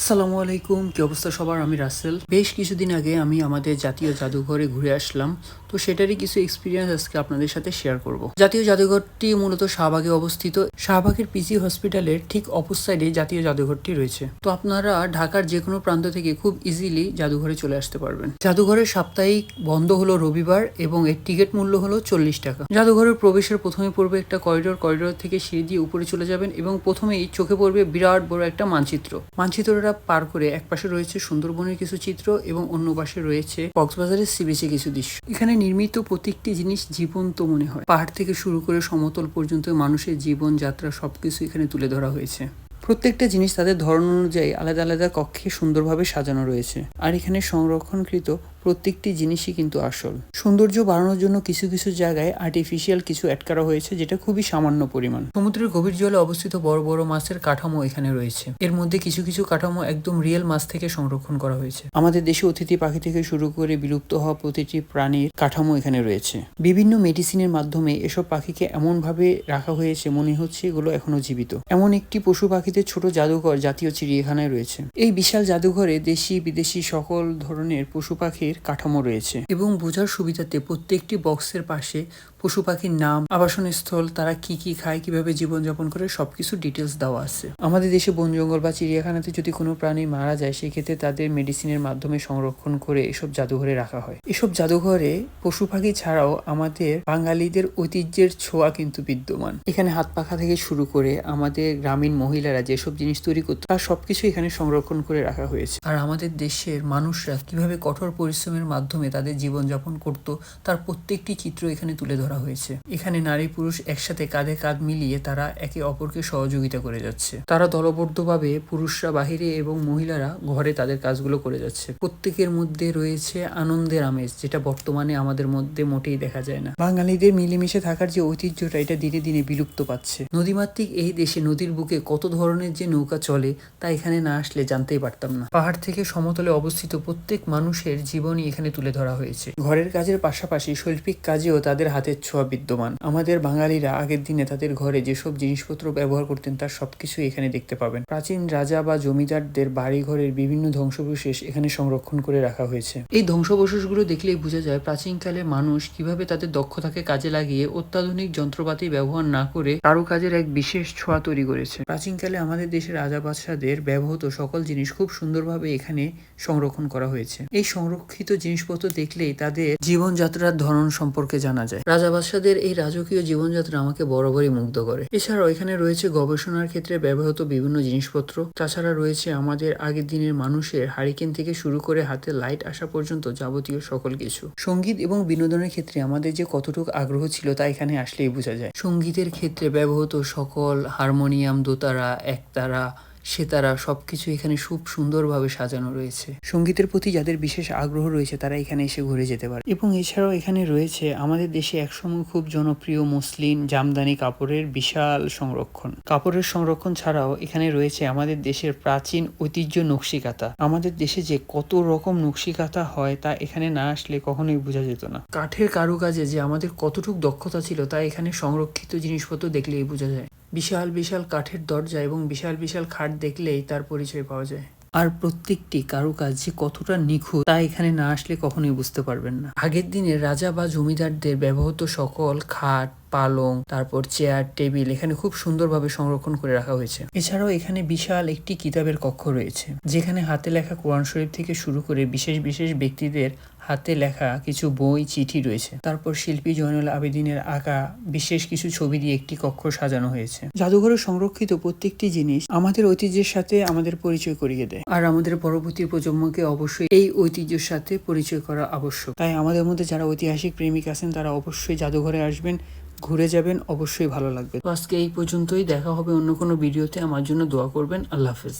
আসসালামু আলাইকুম, কি অবস্থা সবার? আমি রাসেল। বেশ কিছুদিন আগে আমি আমাদের জাতীয় জাদুঘরে ঘুরে আসলাম, তো সেটারই কিছু এক্সপিরিয়েন্স আজকে আপনাদের সাথে শেয়ার করব। জাতীয় জাদুঘরটি মূলত শাহবাগে অবস্থিত। শাহবাগের পিজি হসপিটালের ঠিক অপর সাইডে জাতীয় জাদুঘরটি রয়েছে। তো আপনারা ঢাকার যে কোনো প্রান্ত থেকে খুব ইজিলি জাদুঘরে চলে আসতে পারবেন। জাদুঘরের সাপ্তাহিক বন্ধ হলো রবিবার এবং এর টিকিট মূল্য হলো চল্লিশ টাকা। জাদুঘরের প্রবেশের প্রথমে পড়বে একটা করিডোর করিডোর থেকে সিঁড়ি দিয়ে উপরে চলে যাবেন এবং প্রথমেই চোখে পড়বে বিরাট বড় একটা মানচিত্র। মানচিত্র মানচিত্রটা পার করে এক পাশে রয়েছে সুন্দরবনের কিছু চিত্র এবং অন্য পাশে রয়েছে কক্সবাজারের সি বিচে কিছু দৃশ্য। এখানে নির্মিত প্রত্যেকটি জিনিস জীবন্ত মনে হয়। পাহাড় থেকে শুরু করে সমতল পর্যন্ত মানুষের জীবনযাত্রা সবকিছু এখানে তুলে ধরা হয়েছে। প্রত্যেকটা জিনিস তাদের ধরন অনুযায়ী আলাদা আলাদা কক্ষে সুন্দরভাবে সাজানো রয়েছে। আর এখানে সংরক্ষণকৃত প্রত্যেকটি জিনিসই কিন্তু আসল। সৌন্দর্য বাড়ানোর জন্য কিছু কিছু জায়গায় আর্টিফিশিয়াল কিছু অ্যাড করা হয়েছে, যেটা খুবই সামান্য পরিমাণ। সমুদ্রের গভীর জলে অবস্থিত বড় বড় মাছের কাঠামো এখানে রয়েছে। এর মধ্যে কিছু কিছু কাঠামো একদম রিয়েল মাছ থেকে সংরক্ষণ করা হয়েছে। আমাদের দেশে অতিথি পাখি থেকে শুরু করে বিলুপ্ত হওয়া প্রতিটি প্রাণীর কাঠামো এখানে রয়েছে। বিভিন্ন মেডিসিনের মাধ্যমে এসব পাখিকে এমন ভাবে রাখা হয়েছে মনে হচ্ছে এগুলো এখনও জীবিত। এমন একটি পশু পাখিদের ছোট জাদুঘর জাতীয় চিড়িয়াখানায় রয়েছে। এই বিশাল জাদুঘরে দেশি বিদেশি সকল ধরনের পশু পাখির কাঠামো রয়েছে। এবং বোঝার সুবিধাতে প্রত্যেকটি বক্সের পাশে পশু পাখির নাম আবাসন স্থল তারা কি কি খায়, কীভাবে জীবনযাপন করে, সবকিছু ডিটেলস দেওয়া আছে। আমাদের দেশে বন জঙ্গল বা চিড়িয়াখানাতে যদি কোনো প্রাণী মারা যায়, সেক্ষেত্রে তাদের মেডিসিনের মাধ্যমে সংরক্ষণ করে এসব জাদুঘরে রাখা হয়। এসব জাদুঘরে পশু পাখি ছাড়াও আমাদের বাঙালিদের ঐতিহ্যের ছোঁয়া কিন্তু বিদ্যমান। এখানে হাত পাখা থেকে শুরু করে আমাদের গ্রামীণ মহিলারা যেসব জিনিস তৈরি করতো, তার সবকিছু এখানে সংরক্ষণ করে রাখা হয়েছে। আর আমাদের দেশের মানুষরা কীভাবে কঠোর পরিশ্রমের মাধ্যমে তাদের জীবনযাপন করত, তার প্রত্যেকটি চিত্র এখানে তুলে ধরা হয়েছে। এখানে নারী পুরুষ একসাথে কাঁধে কাঁধ মিলিয়ে তারা একে অপরকে সহযোগিতা করে যাচ্ছে। তারা দলবদ্ধভাবে পুরুষরা বাহিরে এবং মহিলারা ঘরে তাদের কাজগুলো করে যাচ্ছে। প্রত্যেকের মধ্যে রয়েছে আনন্দের আমেজ, যেটা বর্তমানে আমাদের মধ্যে মোটেই দেখা যায় না। বাঙালিদের মিলেমিশে থাকার যে ঐতিহ্যটা, এটা দিনে দিনে বিলুপ্ত পাচ্ছে। নদীমাতৃক এই দেশে নদীর বুকে কত ধরনের যে নৌকা চলে, তা এখানে না আসলে জানতেই পারতাম না। পাহাড় থেকে সমতলে অবস্থিত প্রত্যেক মানুষের জীবনই এখানে তুলে ধরা হয়েছে। ঘরের কাজের পাশাপাশি শৈল্পিক কাজেও তাদের হাতের ছোঁয়া বিদ্যমান। আমাদের বাঙালিরা আগের দিনে তাদের ঘরে যেসব জিনিসপত্র ব্যবহার করতেন তার সবকিছু এখানে দেখতে পাবেন। প্রাচীন রাজা বা জমিদারদের বাড়ি ঘরের বিভিন্ন ধ্বংসবিশেষ এখানে সংরক্ষণ করে রাখা হয়েছে। এই ধ্বংসবশেষগুলো দেখলেই বোঝা যায় প্রাচীনকালে মানুষ কীভাবে তাদের দক্ষতাকে কাজে লাগিয়ে অত্যাধুনিক যন্ত্রপাতি ব্যবহার না করে কারুকাজের এক বিশেষ ছোঁয়া তৈরি করেছে। প্রাচীনকালে আমাদের দেশের রাজা বাদশাদের ব্যবহৃত সকল জিনিস খুব সুন্দরভাবে এখানে সংরক্ষণ করা হয়েছে। এই সংরক্ষিত জিনিসপত্র দেখলেই তাদের জীবনযাত্রার ধরন সম্পর্কে জানা যায়। রাজা বাদশাদের এই রাজকীয় জীবনযাত্রা আমাকে বরাবরই মুগ্ধ করে। এছাড়াও এখানে রয়েছে গবেষণার ক্ষেত্রে ব্যবহৃত বিভিন্ন জিনিসপত্র। তাছাড়া রয়েছে আমাদের আগের দিনের মানুষের হারিকেন থেকে শুরু করে হাতে লাইট আসা পর্যন্ত যাবতীয় সকল কিছু। সংগীত এবং বিনোদনের ক্ষেত্রে আমাদের যে কতটুকু আগ্রহ ছিল তা এখানে আসলেই বোঝা যায়। সঙ্গীতের ক্ষেত্রে ব্যবহৃত সকল হারমোনিয়াম, দোতারা, একতারা সেতারা সবকিছু এখানে খুব সুন্দরভাবে সাজানো রয়েছে। সঙ্গীতের প্রতি যাদের বিশেষ আগ্রহ রয়েছে, তারা এখানে এসে ঘুরে যেতে পারে। এবং এছাড়াও এখানে রয়েছে আমাদের দেশে একসময় খুব জনপ্রিয় মসলিন জামদানি কাপড়ের বিশাল সংরক্ষণ। কাপড়ের সংরক্ষণ ছাড়াও এখানে রয়েছে আমাদের দেশের প্রাচীন ঐতিহ্য নকশিকাতা। আমাদের দেশে যে কত রকম নকশিকাতা হয়, তা এখানে না আসলে কখনোই বোঝা যেত না। কাঠের কারুকাজে যে আমাদের কতটুকু দক্ষতা ছিল, তা এখানে সংরক্ষিত জিনিসপত্র দেখলেই বোঝা যায়। বিশাল বিশাল কাঠের দরজা এবং বিশাল বিশাল খাট দেখলেই তার পরিচয় পাওয়া যায়। আর প্রত্যেকটি কারুকাজ যে কতটা নিখুঁত তা এখানে না আসলে কখনোই বুঝতে পারবেন না। আগের দিনে রাজা বা জমিদারদের ব্যবহৃত সকল খাট পালং, তারপর চেয়ার টেবিল এখানে খুব সুন্দরভাবে সংরক্ষণ করে রাখা হয়েছে। এছাড়াও এখানে বিশাল একটি কিতাবের কক্ষ রয়েছে, যেখানে হাতে লেখা কোরআন শরীফ থেকে শুরু করে বিশেষ বিশেষ ব্যক্তিদের হাতে লেখা কিছু বই, চিঠি রয়েছে। তারপর শিল্পী জয়নুল আবেদিনের আঁকা বিশেষ কিছু ছবি দিয়ে একটি কক্ষ সাজানো হয়েছে। জাদুঘরে সংরক্ষিত প্রত্যেকটি জিনিস আমাদের ঐতিহ্যের সাথে আমাদের পরিচয় করিয়ে দেয়। আর আমাদের পরবর্তী প্রজন্মকে অবশ্যই এই ঐতিহ্যের সাথে পরিচয় করা আবশ্যক। তাই আমাদের মধ্যে যারা ঐতিহাসিক প্রেমিক আছেন, তারা অবশ্যই জাদুঘরে আসবেন। ঘুরে যাবেন, অবশ্যই ভালো লাগবে। আজকে এই পর্যন্তই। দেখা হবে অন্য কোনো ভিডিওতে। আমার জন্য দোয়া করবেন। আল্লাহ হাফেজ।